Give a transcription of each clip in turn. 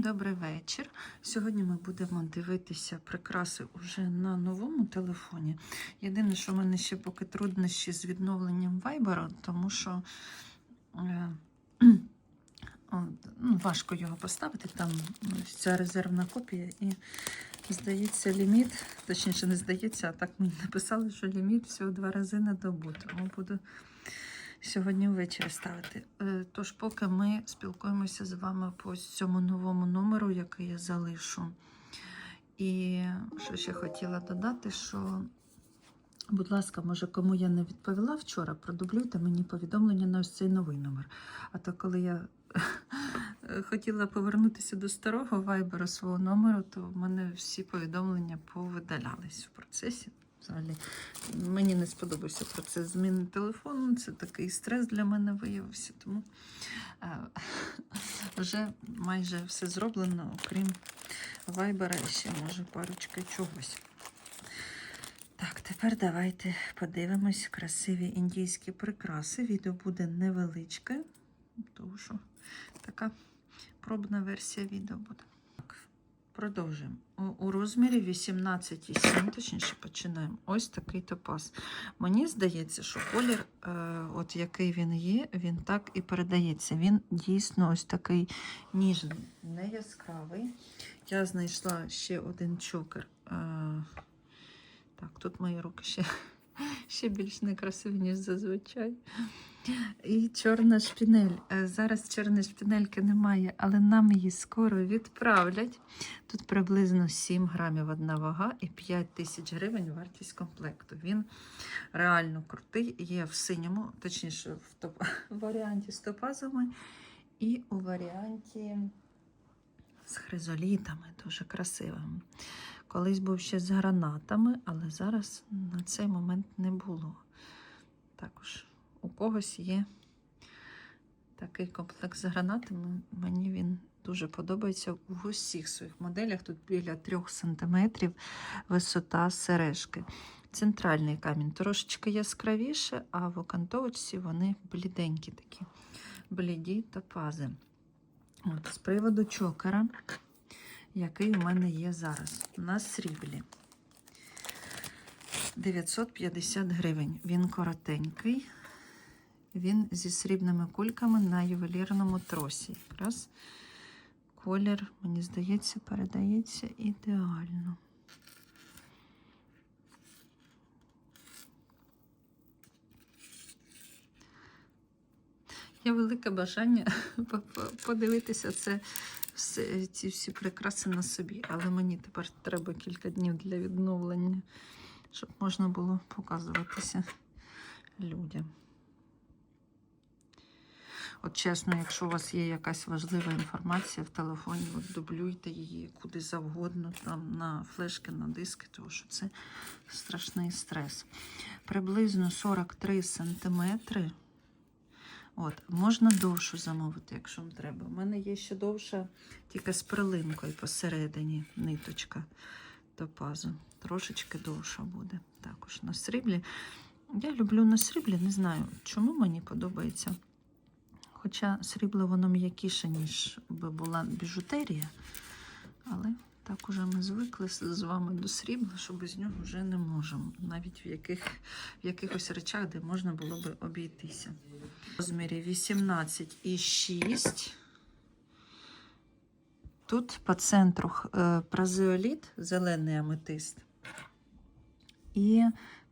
добрий вечір. Сьогодні ми будемо дивитися прикраси уже на новому телефоні. Єдине, що в мене ще поки труднощі з відновленням Viber, тому що е, ну, важко його поставити. Там ця резервна копія і здається ліміт, точніше, не здається, а так мені написали, що ліміт всього два рази на добу. Тому буду сьогодні ввечері ставити. Е, Тож, поки ми спілкуємося з вами по цьому новому номеру, який я залишу. І що ще хотіла додати, що, будь ласка, може, кому я не відповіла вчора, продублюйте мені повідомлення на ось цей новий номер. А то коли я хотіла повернутися до старого вайбера свого номеру, то в мене всі повідомлення повидалялись в процесі. Взагалі, мені не сподобався процес зміни телефону. Це такий стрес для мене виявився. Тому е, вже майже все зроблено, окрім вайбера і ще може парочка чогось. Так, тепер давайте подивимось красиві індійські прикраси. Відео буде невеличке, тому що така пробна версія відео буде. Продовжуємо. У розмірі 18,7, точніше починаємо. Ось такий топаз. Мені здається, що колір, е, от який він є, він так і передається. Він дійсно ось такий ніжний, не яскравий. Я знайшла ще один чокер. Е, так, тут мої руки ще, ще більш некрасиві, ніж зазвичай. І чорна шпінель. Е, Зараз чорної шпінельки немає, але нам її скоро відправлять. Тут приблизно 7 грамів одна вага і 5 тисяч гривень вартість комплекту. Він реально крутий, є в синьому, точніше, в топ... в варіанті з топазами і у варіанті з хризолітами, дуже красивим. Колись був ще з гранатами, але зараз на цей момент не було. Також у когось є такий комплект з гранатами. Мені він дуже подобається в усіх своїх моделях. Тут біля 3 см висота сережки. Центральний камінь трошечки яскравіше, а в окантовочці вони бліденькі такі, бліді топази. От, з приводу чокера, який у мене є зараз. На сріблі. 950 гривень. Він коротенький. Він зі срібними кульками на ювелірному тросі. Якраз колір, мені здається, передається ідеально. Є велике бажання по- по- подивитися це, все- ці всі прикраси на собі, але мені тепер треба кілька днів для відновлення, щоб можна було показуватися людям. От чесно, якщо у вас є якась важлива інформація в телефоні, от дублюйте її куди завгодно, там на флешки, на диски, тому що це страшний стрес. Приблизно 43 сантиметри. От, можна довшу замовити, якщо вам треба. У мене є ще довша, тільки з прилинкою посередині ниточка топазу. Трошечки довша буде. Також на сріблі. Я люблю на сріблі, не знаю, чому мені подобається. Хоча срібло воно м'якіше, ніж би була біжутерія. Але так уже ми звикли з вами до срібла, що без нього вже не можемо. Навіть в, яких, в якихось речах, де можна було би обійтися. В розмірі 18,6. Тут по центру е, празеоліт, зелений аметист. І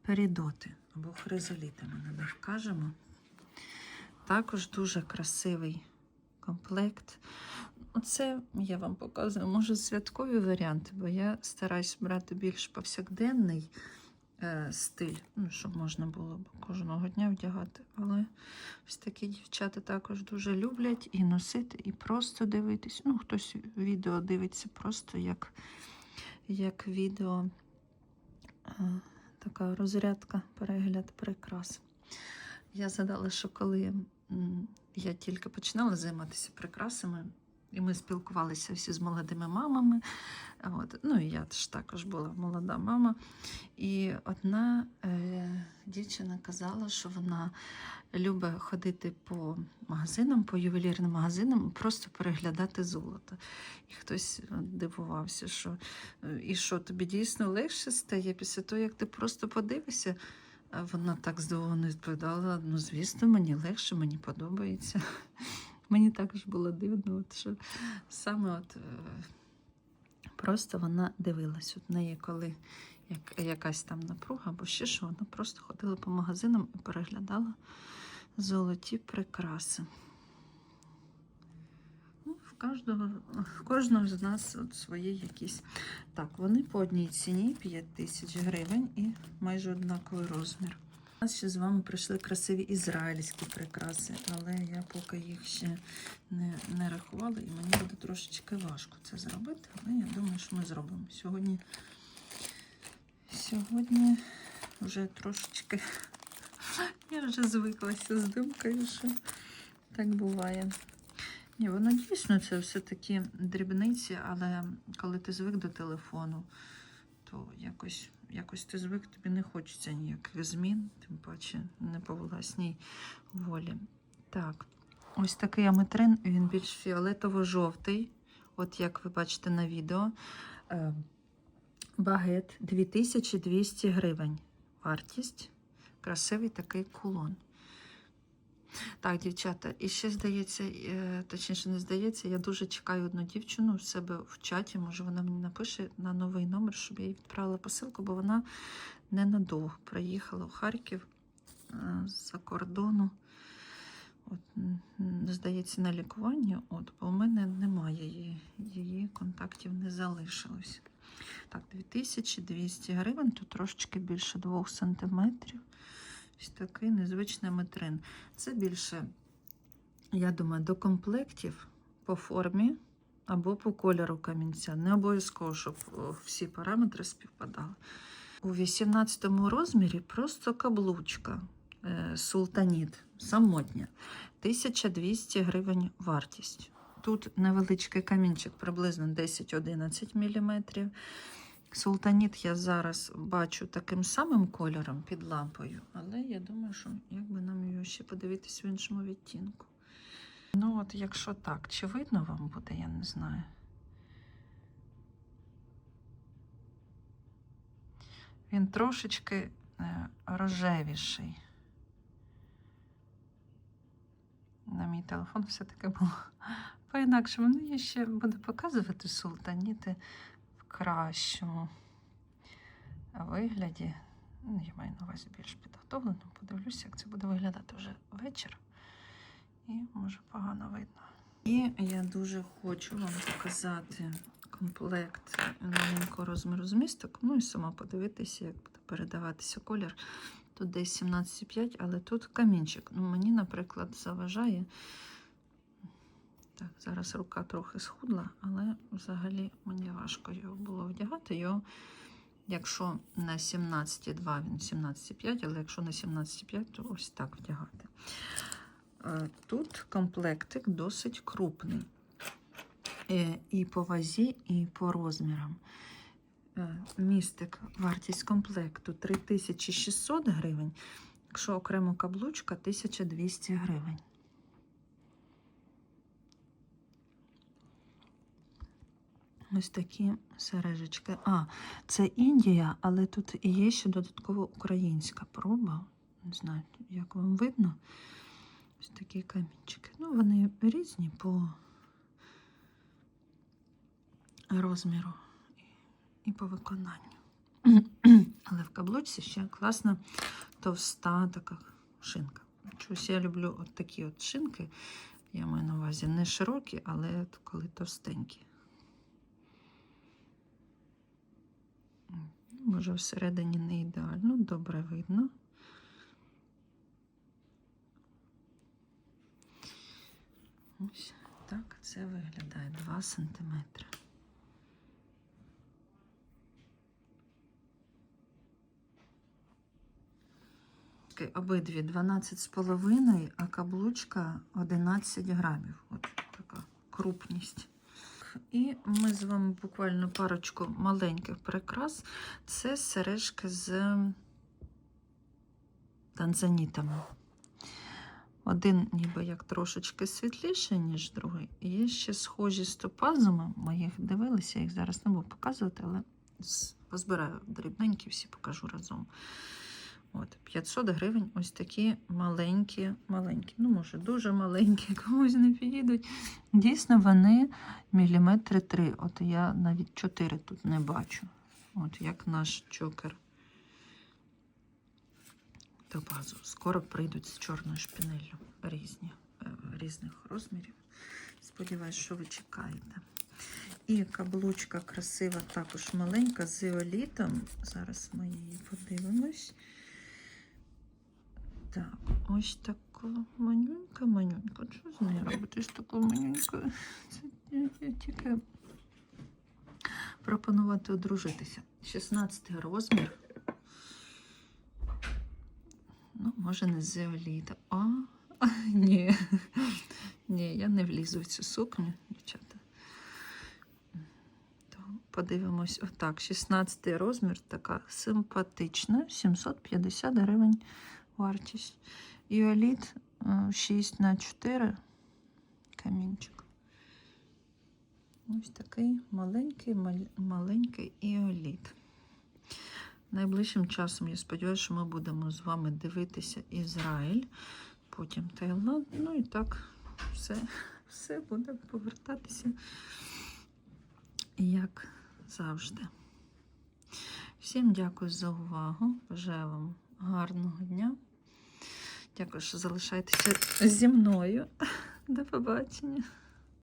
перідоти або хризоліти ми на них кажемо. Також дуже красивий комплект. Оце я вам показую, може, святкові варіанти, бо я стараюсь брати більш повсякденний е, стиль, ну, щоб можна було кожного дня вдягати. Але ось такі дівчата також дуже люблять і носити, і просто дивитись. Ну, хтось відео дивиться просто як, як відео, е, така розрядка, перегляд прикрас. Я згадала, що коли я тільки починала займатися прикрасами, І ми спілкувалися всі з молодими мамами. От. Ну, і я ж також була молода мама. І одна е, дівчина казала, що вона любить ходити по магазинам, по ювелірним магазинам, просто переглядати золото. І хтось е, дивувався, що е, і що тобі дійсно легше стає після того, як ти просто подивишся. Вона так здивовано відповідала: ну, звісно, мені легше, мені подобається. Мені також було дивно, от, що саме от, е, просто вона дивилась. От неї, коли як, якась там напруга або ще що, вона просто ходила по магазинам і переглядала золоті прикраси. Кожного, кожного з нас от свої якісь. Так, вони по одній ціні 5 тисяч гривень і майже однаковий розмір. У нас ще з вами прийшли красиві ізраїльські прикраси, але я поки їх ще не, не рахувала, і мені буде трошечки важко це зробити, але я думаю, що ми зробимо. Сьогодні, сьогодні вже трошечки я вже звиклася з думкою, що так буває. Ні, воно дійсно це все такі дрібниці, але коли ти звик до телефону, то якось, якось ти звик, тобі не хочеться ніяких змін, тим паче не по власній волі. Так, ось такий аметрин, він більш фіолетово-жовтий, от як ви бачите на відео. Е, Багет 2200 гривень. Вартість. Красивий такий кулон. Так, дівчата, і ще здається, е, точніше, не здається, я дуже чекаю одну дівчину в себе в чаті. Може, вона мені напише на новий номер, щоб я їй відправила посилку, бо вона ненадовго приїхала в Харків е, з-за кордону. От, здається, на лікування. От, бо у мене немає її, її контактів не залишилось. Так, 2200 гривень, тут трошечки більше 2 сантиметрів. Ось такий незвичний метрин. Це більше, я думаю, до комплектів по формі або по кольору камінця. Не обов'язково, щоб всі параметри співпадали. У 18 розмірі просто каблучка е, султаніт, самотня. 1200 гривень вартість. Тут невеличкий камінчик, приблизно 10-11 мм. Султаніт я зараз бачу таким самим кольором під лампою, але я думаю, що якби нам його ще подивитись в іншому відтінку. Ну, от якщо так, чи видно вам буде, я не знаю. Він трошечки е, рожевіший. На мій телефон все-таки було по-інакшому. Ну, я ще буду показувати султаніти кращому вигляді. Ну, я маю на увазі більш підготовлено. Подивлюся, як це буде виглядати вже вечір. І може погано видно. І я дуже хочу вам показати комплект маленького розміру змісток. Ну і сама подивитися, як буде передаватися колір. Тут десь 17,5, але тут камінчик. Ну, мені, наприклад, заважає. Так, зараз рука трохи схудла, але взагалі мені важко його було вдягати. Його, якщо на 17,2, він 17,5, але якщо на 17,5, то ось так вдягати. Е, Тут комплектик досить крупний. Е, І по вазі, і по розмірам. Е, Містик, вартість комплекту 3600 гривень. Якщо окремо каблучка 1200 гривень. Ось такі сережечки. А, це Індія, але тут є ще додатково українська проба. Не знаю, як вам видно. Ось такі камінчики. Ну, вони різні по розміру і по виконанню. Але в каблучці ще класна товста така шинка. Чогось я люблю от такі от шинки. Я маю на увазі не широкі, але коли товстенькі. Може, всередині не ідеально, добре видно. Ось так це виглядає 2 сантиметри. Обидві 12,5, а каблучка 11 грамів. От така крупність. І ми з вами буквально парочку маленьких прикрас. Це сережки з танзанітами. Один ніби як трошечки світліший, ніж другий. І Є ще схожі з топазами. Ми їх дивилися, їх зараз не буду показувати, але позбираю дрібненькі, всі покажу разом. От, 500 гривень ось такі маленькі, маленькі. Ну, може, дуже маленькі, комусь не підійдуть. Дійсно, вони міліметри 3. От я навіть 4 тут не бачу. От як наш чокер. Топазу. Скоро прийдуть з чорною шпінеллю. Різні, е, різних розмірів. Сподіваюсь, що ви чекаєте. І каблучка красива, також маленька, з іолітом. Зараз ми її подивимось. Так, ось така манюнька, манюнька. Що з нею робити з такою манюнькою? Це тільки пропонувати одружитися. 16 розмір. Ну, може, не з іоліта. А, ні. Ні, я не влізу в цю сукню, дівчата. То подивимось, отак, 16 розмір, така симпатична, 750 гривень вартість. Іоліт 6 на 4 камінчик. Ось такий маленький, маленький іоліт. Найближчим часом я сподіваюся, що ми будемо з вами дивитися Ізраїль, потім Таїланд. Ну і так все, все буде повертатися, як завжди. Всім дякую за увагу. Бажаю вам гарного дня. Дякую, що залишаєтеся зі мною. До побачення.